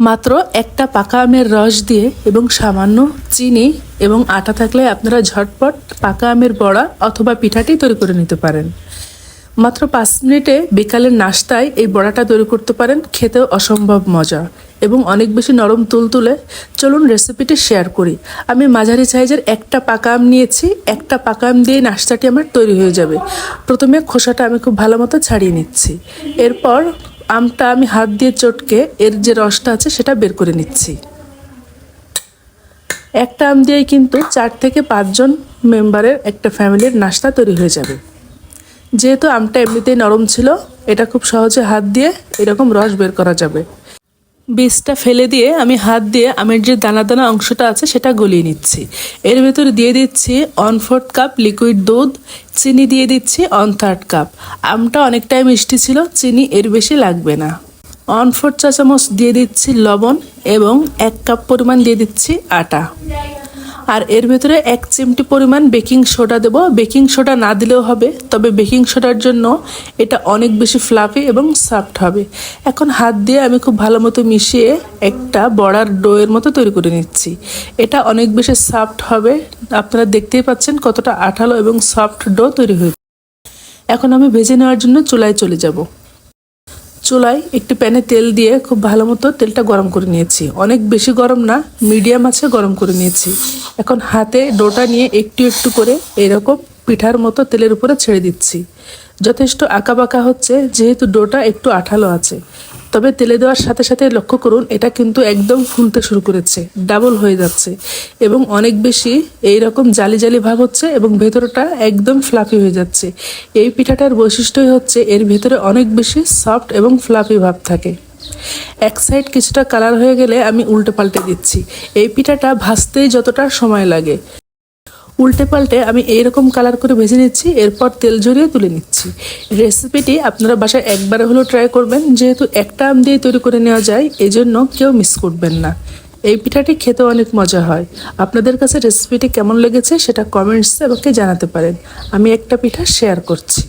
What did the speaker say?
মাত্র একটা পাকা আমের রস দিয়ে এবং সামান্য চিনি এবং আটা থাকলে আপনারা ঝটপট পাকা আমের বড়া অথবা পিঠাটি তৈরি করে নিতে পারেন। মাত্র পাঁচ মিনিটে বিকালের নাস্তায় এই বড়াটা তৈরি করতে পারেন, খেতেও অসম্ভব মজা এবং অনেক বেশি নরম তুলতুলে চলুন রেসিপিটি শেয়ার করি। আমি মাঝারি সাইজের একটা পাকা আম নিয়েছি, একটা পাকা আম দিয়ে নাস্তাটি আমার তৈরি হয়ে যাবে। প্রথমে খোসাটা আমি খুব ভালো মতো ছাড়িয়ে নিচ্ছি। এরপর আমটা আমি হাত দিয়ে চটকে এর যে রসটা আছে সেটা বের করে নিচ্ছি। একটা আম দিয়েই কিন্তু চার থেকে পাঁচজন মেম্বারের একটা ফ্যামিলির নাস্তা তৈরি হয়ে যাবে। যেহেতু আমটা এমনিতেই নরম ছিল, এটা খুব সহজে হাত দিয়ে এরকম রস বের করা যাবে। বীজটা ফেলে দিয়ে আমি হাত দিয়ে আমের যে দানা দানা অংশটা আছে সেটা গলিয়ে নিচ্ছি। এর ভেতরে দিয়ে দিচ্ছি ওয়ান ফোর্থ কাপ লিকুইড দুধ, চিনি দিয়ে দিচ্ছি ওয়ান থার্ড কাপ আমটা অনেকটাই মিষ্টি ছিল, চিনি এর বেশি লাগবে না। ওয়ান ফোর্থ চা চামচ দিয়ে দিচ্ছি লবণ এবং এক কাপ পরিমাণ দিয়ে দিচ্ছি আটা। আর এর ভেতরে এক চিমটি পরিমাণ বেকিং সোডা দেব। বেকিং সোডা না দিলেও হবে, তবে বেকিং সোডার জন্য এটা অনেক বেশি ফ্লাফি এবং সফট হবে। এখন হাত দিয়ে আমি খুব ভালো মতো মিশিয়ে একটা বড়ার ডোয়ের মতো তৈরি করে নিচ্ছি। এটা অনেক বেশি সফট হবে। আপনারা দেখতেই পাচ্ছেন কতটা আঠালো এবং সফট ডো তৈরি হয়েছে এখন আমি ভেজে নেওয়ার জন্য চুলায় চলে যাব। চুলায় একটি প্যানে তেল দিয়ে খুব ভালো মতো তেলটা গরম করে নিয়েছি। অনেক বেশি গরম না, মিডিয়াম আছে, গরম করে নিয়েছি। এখন হাতে ডোটা নিয়ে একটু একটু করে এরকম পিঠার মতো তেলের উপরে ছেড়ে দিচ্ছি। যথেষ্ট আঁকা বাঁকা হচ্ছে, যেহেতু ডোটা একটু আঠালো আছে। তবে তেলে দেওয়ার সাথে সাথে লক্ষ্য করুন, এটা কিন্তু একদম ফুলতে শুরু করেছে, ডাবল হয়ে যাচ্ছে। এবং অনেক বেশি এই রকম জালি জালি ভাব হচ্ছে এবং ভেতরটা একদম ফ্লাফি হয়ে যাচ্ছে। এই পিঠাটার বৈশিষ্ট্যই হচ্ছে, এর ভেতরে অনেক বেশি সফট এবং ফ্লাফি ভাব থাকে। এক সাইড কিছুটা কালার হয়ে গেলে আমি উল্টে পাল্টে দিচ্ছি। এই পিঠাটা ভাজতেই যতটা সময় লাগে। উল্টে পাল্টে আমি এইরকম কালার করে ভেজে নিচ্ছি, এরপর তেল ঝরিয়ে তুলে নিচ্ছি। রেসিপিটি আপনারা বাসায় একবার হলেও ট্রাই করবেন, যেহেতু একটা আম দিয়ে তৈরি করে নেওয়া যায় এই জন্য কেউ মিস করবেন না। এই পিঠাটি খেতে অনেক মজা হয়। আপনাদের কাছে রেসিপিটি কেমন লেগেছে সেটা কমেন্টসে আমাকে জানাতে পারেন। আমি একটা পিঠা শেয়ার করছি।